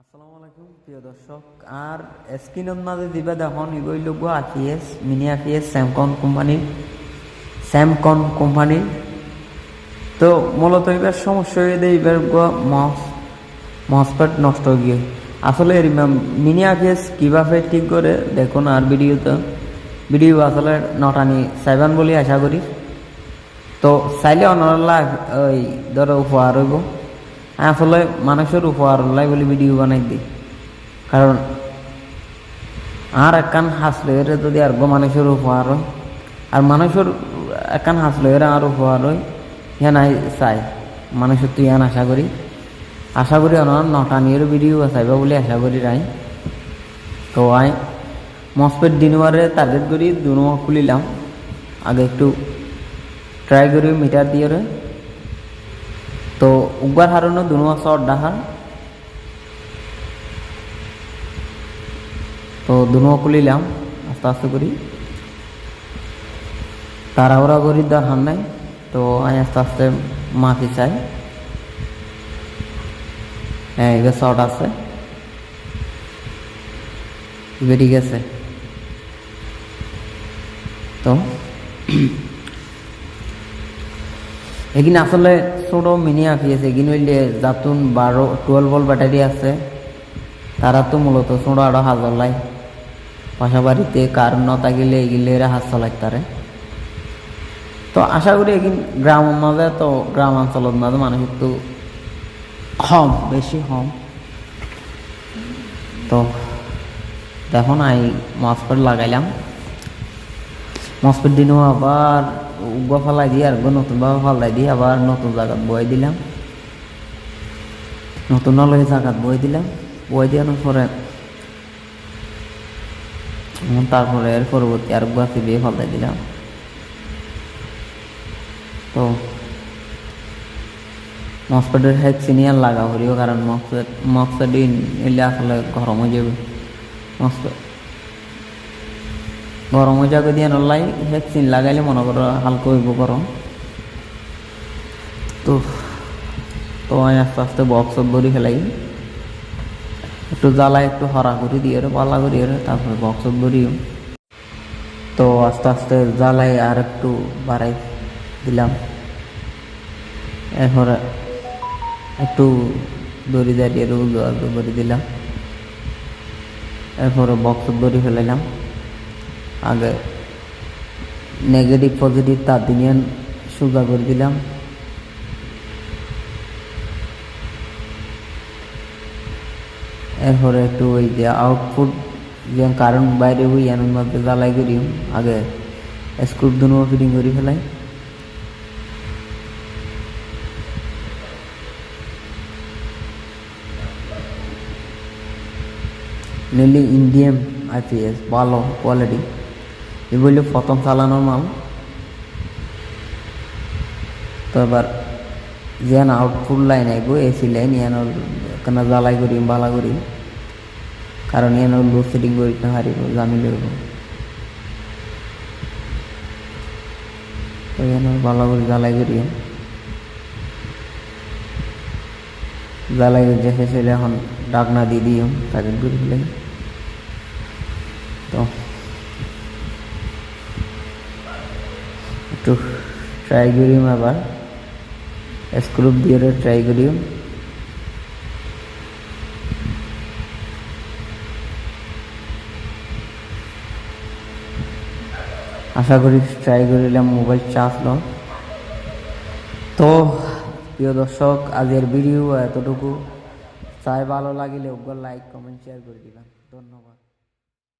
আসসালামু আলাইকুম, প্রিয় দর্শক। আর স্ক্রিনের মাঝে দিবে দেখুন এগুলো লোক আপিএস মিনি আপিএস স্যামকন কোম্পানির স্যামকন কোম্পানির তো মূলত এবার সমস্যা হয়ে দেয় এবার মস মসপেট নষ্ট গিয়ে। আসলে মিনি আপিএস কীভাবে ঠিক করে, দেখুন আর ভিডিওতে। ভিডিও আসলে নটানি সাইবান বলে আশা করি। তো চাইলে অনলা ওই ধরো উপহার হইব। আসলে মানুষের উপহার বলে ভিডিও বানাই দিই। কারণ আর একখান হাসলে এর যদি আর মানুষের উপহার হয়, আর মানুষের একখান হাসলে এর আর উপহার হয় হ্যাঁ নাই চাই। মানুষের তুই ইয়ান আশা করি। আশা করি অনার নটা নিয়ে ভিডিও চাইবা বলে আশা করি রাই তো আই মসপেট দিনবারে টার্গেট করি দুনো খুলিলাম। আগে একটু ট্রাই করি মিটার দিয়ে তো উকবার হারানো দুনো শর্ট ডাহা তো দুনো খুলিলাম আস্তে আস্তে করি। তাড়াহুড়া করি দরকার নাই, তো আমি আস্তে আস্তে মাফি চাই। হ্যাঁ এবার শর্ট আছে। বেরিয়ে গেছে। তো এখানে আসলে ছোট মিনি আফি আছে। হইলে যাতুন বারো টুয়েলভ ভোল্ট ব্যাটারি আছে। তারা তো মূলত ছোট আরও হাজার লাই। বাসা বাড়িতে কার ন থাকিলে এগুলো এরা হাত চালাই তারে তো আশা করি এখানে গ্রাম মাঝে তো গ্রাম অঞ্চলের মাঝে মানুষ একটু কম বেশি কম। তো দেখুন আই মসপেট লাগাইলাম। মসপেট দিনও আবার উগা দিয়ে আর নতুনভাবে ফালাই দিয়ে আবার নতুন জায়গাত বয়ে দিলাম। নতুন নলয় জায়গাত বয়ে দিলাম। বয়ে দেওয়ানোর পরে তারপরে এর পরবর্তী আর গাছে দিয়ে ফালাই দিলাম। তো মসপেটের হেড সিনিয়ার লাগা হরিও কারণ মসপেট মসপেট এলে আসলে গরম হয়ে যাবে। মসপেট গরম যাবে দিয়ে নলাই ভ্যাকসিন লাগাইলে মনে করো হালকা হইব গরম। তো তো আমি আস্তে আস্তে বক্স ধরি ফেলাই। একটু জ্বালা একটু হরা করে দিয়ে পালা করিয়ে রে তারপরে বক্স ধরিও তো আস্তে আস্তে জ্বালাই আর একটু বাড়াই দিলাম। এরপরে একটু দড়ি দাঁড়িয়ে দড়ি দিলাম। এরপরে বক্স দড়ি ফেলাইলাম। আগে নেগেটিভ পজিটিভ তার দিনে সোজা করে দিলাম এরপরে একটু ওই যে আউটপুট যে কারণ বাইরে ওই এনের মধ্যে জ্বালাই করি আগে স্ক্রুপ দুনো ফিটিং করে ফেলাই। নিলি ইন্ডিয়ান আইপিএস ভালো কোয়ালিটি এগুলো প্রথম চালানোর মাল। তো এবার যেন আউটপুট লাইন আইব, এসি লাইন ইয়ান কেন জ্বালাই করি, বালা করি। কারণ ইয়ান লো সেটিং করি না হারিব জামি লইব তো ইয়ান বালা করে, জ্বালাই করি। জ্বালাই যে শেষ হইলে এখন ডাকনা দিয়ে দিও, প্যাকেট করে ফেলে। তো একটু ট্রাই করিম আবার, স্ক্রুপ দিয়ে ট্রাই করিম আশা করি ট্রাই করিলাম মোবাইল চার্জ ল। তো, প্রিয় দর্শক, আজকের ভিডিও এতটুকু। চাই ভালো লাগিলে ওগুলো লাইক কমেন্ট শেয়ার করে দিবেন। ধন্যবাদ।